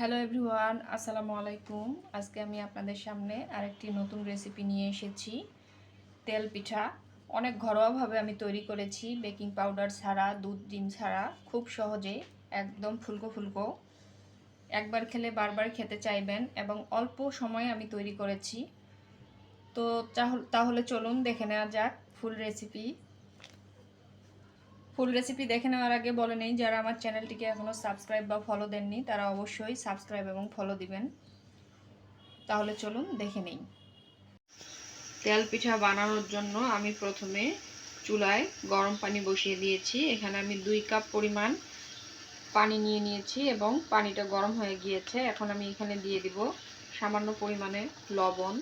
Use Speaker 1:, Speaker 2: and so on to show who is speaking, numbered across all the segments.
Speaker 1: Hello everyone আসসালামু আলাইকুম। আজকে আমি আপনাদের সামনে আরেকটি নতুন রেসিপি নিয়ে এসেছি। তেল পিঠা। অনেক ঘরোয়াভাবে আমি তৈরি করেছি বেকিং পাউডার ছাড়া, দুধ, ডিম ছাড়া। খুব সহজে, একদম ফুলকো ফুলকো। একবার খেলে বারবার খেতে চাইবেন এবং অল্প সময়ে আমি তৈরি করেছি। তো তাহলে চলুন দেখে নেওয়া যাক ফুল রেসিপি ফুল রেসিপি দেখে নেওয়ার আগে বলে নেই, যারা আমার চ্যানেলটিকে এখনও সাবস্ক্রাইব বা ফলো দেননি, তারা অবশ্যই সাবস্ক্রাইব এবং ফলো দিবেন। তাহলে চলুন দেখে নেই। তেল পিঠা বানানোর জন্য আমি প্রথমে চুলায় গরম পানি বসিয়ে দিয়েছি। এখানে আমি দুই কাপ পরিমাণ পানি নিয়ে নিয়েছি এবং পানিটা গরম হয়ে গিয়েছে। এখন আমি এখানে দিয়ে দিব সামান্য পরিমাণে লবণ।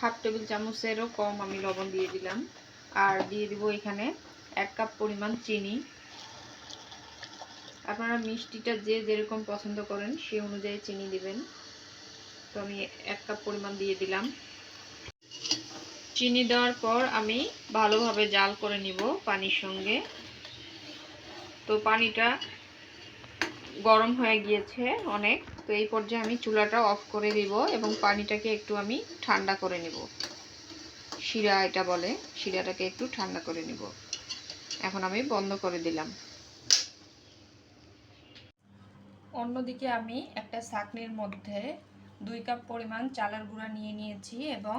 Speaker 1: হাফ টেবিল চামচেরও কম আমি লবণ দিয়ে দিলাম। আর দিয়ে দিব এখানে এক কাপ পরিমাণ চিনি। আপনারা মিষ্টিটা যে যেরকম পছন্দ করেন সেই অনুযায়ী চিনি দিবেন। তো আমি এক কাপ পরিমাণ দিয়ে দিলাম। চিনি দেওয়ার পর আমি ভালোভাবে জাল করে নিব পানির সঙ্গে। তো পানিটা গরম হয়ে গিয়েছে অনেক। তো এই পর্যায়ে আমি চুলাটা অফ করে দিব এবং পানিটাকে একটু আমি ঠান্ডা করে নিব। শিরা এটা বলে, শিরাটাকে একটু ঠান্ডা করে নিব। এখন আমি বন্ধ করে দিলাম। অন্যদিকে আমি একটা ছাকনির মধ্যে দুই কাপ পরিমাণ চালের গুঁড়া নিয়ে নিয়েছি এবং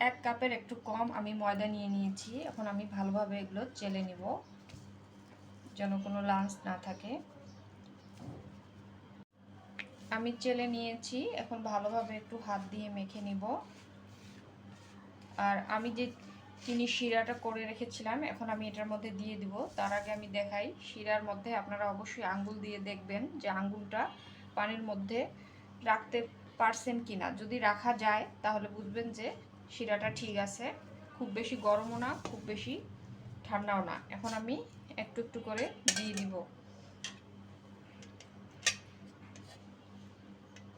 Speaker 1: এক কাপের একটু কম আমি ময়দা নিয়ে নিয়েছি। এখন আমি ভালোভাবে এগুলো চেলে নিব, যেন কোনো লাঞ্চ না থাকে। আমি চেলে নিয়েছি, এখন ভালোভাবে একটু হাত দিয়ে মেখে নিব। আর আমি যে চিনি শিরাটা করে রেখেছিলাম। এখন আমি এটার মধ্যে দিয়ে দিব। তার আগে আমি দেখাই। শিরার মধ্যে আপনারা অবশ্যই আঙ্গুল দিয়ে দেখবেন যে আঙ্গুলটা পানির মধ্যে রাখতে পারছেন কি না যদি রাখা যায়, তাহলে বুঝবেন যে শিরাটা ঠিক আছে। খুব বেশি গরমও না, খুব বেশি ঠান্ডাও না। এখন আমি একটু একটু করে দিয়ে দিব।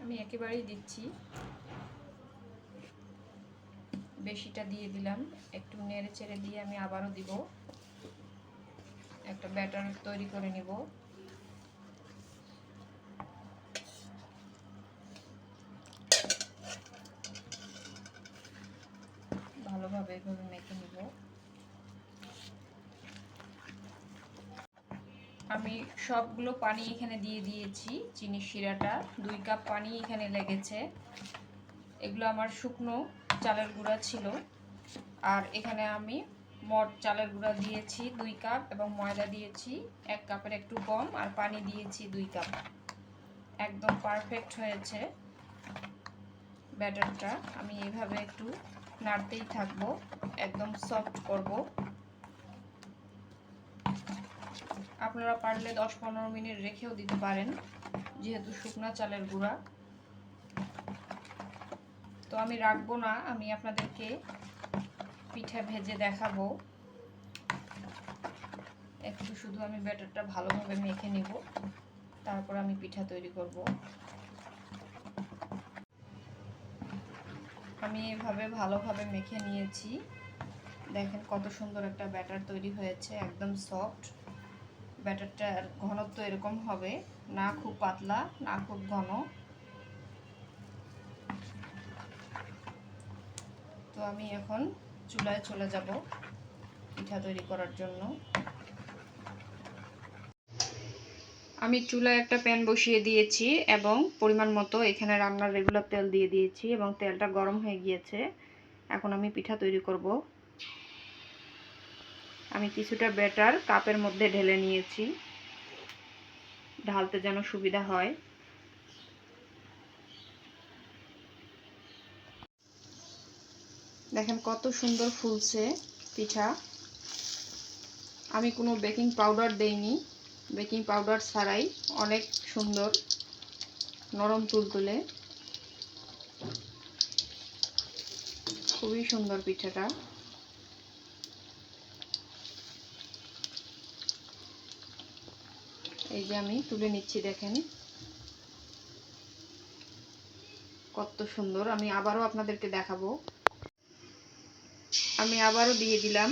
Speaker 1: আমি একেবারেই দিচ্ছি। বেশিটা দিয়ে দিলাম। একটু নেড়ে চেড়ে দিয়ে আমি আবারও দিব। একটা ব্যাটার তৈরি করে নিব। ভালোভাবে এভাবে মেখে নিব। আমি সবগুলো পানি এখানে দিয়ে দিয়েছি চিনি শিরাটা। দুই কাপ পানি এখানে লেগেছে। এগুলো আমার শুকনো। চালের গুঁড়া ছিল। আর এখানে আমি মট চালের গুঁড়া দিয়েছি দুই কাপ এবং ময়দা দিয়েছি এক কাপের একটু কম আর পানি দিয়েছি দুই কাপ। একদম পারফেক্ট হয়েছে ব্যাটারটা। আমি এইভাবে একটু নাড়তেই থাকব, একদম সফট করব। আপনারা পারলে দশ পনেরো মিনিট রেখেও দিতে পারেন, যেহেতু শুকনা চালের গুঁড়া। আমি রাখব না, আমি আপনাদেরকে পিঠা ভেজে দেখাবো। একটু শুধু আমি ব্যাটারটা ভালোভাবে মেখে নিব, তারপর আমি পিঠা তৈরি করব। আমি এভাবে ভালোভাবে মেখে নিয়েছি। দেখেন কত সুন্দর একটা ব্যাটার তৈরি হয়েছে, একদম সফট। ব্যাটারটার ঘনত্ব এরকম হবে, না খুব পাতলা, না খুব ঘন। তো আমি এখন চুলায় চলে যাব পিঠা তৈরি করার জন্য। আমি চুলায় একটা প্যান বসিয়ে দিয়েছি এবং পরিমাণ মতো এখানে রান্নার রেগুলার তেল দিয়ে দিয়েছি এবং তেলটা গরম হয়ে গিয়েছে। এখন আমি পিঠা তৈরি করব। আমি কিছুটা ব্যাটার কাপের মধ্যে ঢেলে নিয়েছি। ঢালতে যেন সুবিধা হয়। দেখেন কত সুন্দর ফুলছে পিঠা। আমি কোনো বেকিং পাউডার দেইনি। বেকিং পাউডার ছাড়াই অনেক সুন্দর নরম তুলতুলে খুবই সুন্দর পিঠাটা। এই যে আমি তুলে নিচ্ছি, দেখেন। কত সুন্দর। আমি আবারও আপনাদেরকে দেখাবো। আমি আবারও দিয়ে দিলাম।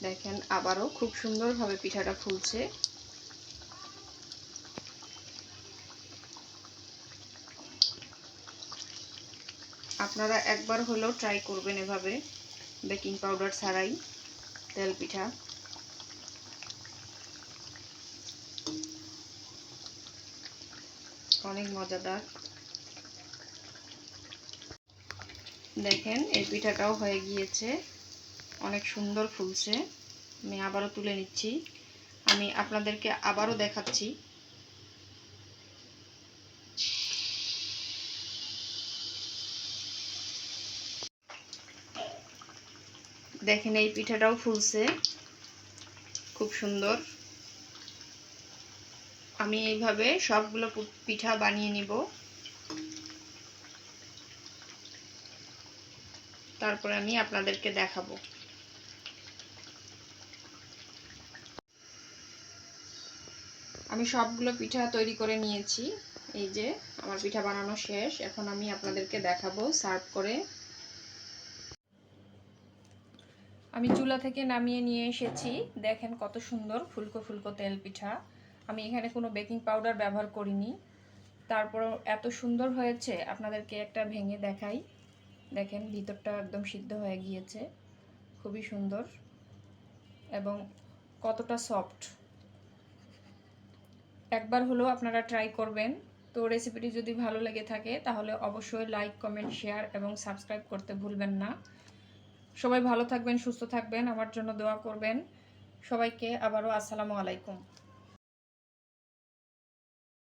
Speaker 1: দেখেন আবারও খুব সুন্দরভাবে পিঠাটা ফুলছে। আপনারা একবার হলেও ট্রাই করবেন এভাবে। বেকিং পাউডার ছাড়াই তেল পিঠা। অনেক মজাদার। দেখেন, এই পিঠাটাও হয়ে গিয়েছে। অনেক সুন্দর ফুলছে। আমি আবারও তুলে নিচ্ছি। আমি আপনাদেরকে আবারও দেখাচ্ছি দেখেন এই পিঠাটাও ফুলছে। খুব সুন্দর। আমি এইভাবে সবগুলো পিঠা বানিয়ে নিব। তারপরে আমি আপনাদেরকে দেখাবো। আমি সবগুলো পিঠা তৈরি করে নিয়েছি। এই যে, আমার পিঠা বানানো শেষ। এখন আমি আপনাদেরকে দেখাবো সার্ভ করে। আমি চুলা থেকে নামিয়ে নিয়ে এসেছি। দেখেন কত সুন্দর ফুলকো ফুলকো তেল পিঠা। আমি এখানে কোনো বেকিং পাউডার ব্যবহার করিনি। তারপরও এত সুন্দর হয়েছে, আপনাদেরকে একটা ভেঙে দেখাই। দেখেন ভিতরটা একদম সিদ্ধ হয়ে গিয়েছে। খুবই সুন্দর এবং কতটা সফট। একবার হলেও আপনারা ট্রাই করবেন। তো রেসিপিটি যদি ভালো লেগে থাকে, তাহলে অবশ্যই লাইক, কমেন্ট, শেয়ার এবং সাবস্ক্রাইব করতে ভুলবেন না। সবাই ভালো থাকবেন সুস্থ থাকবেন আমার জন্য দোয়া করবেন। সবাইকে আবারও আসসালামু আলাইকুম।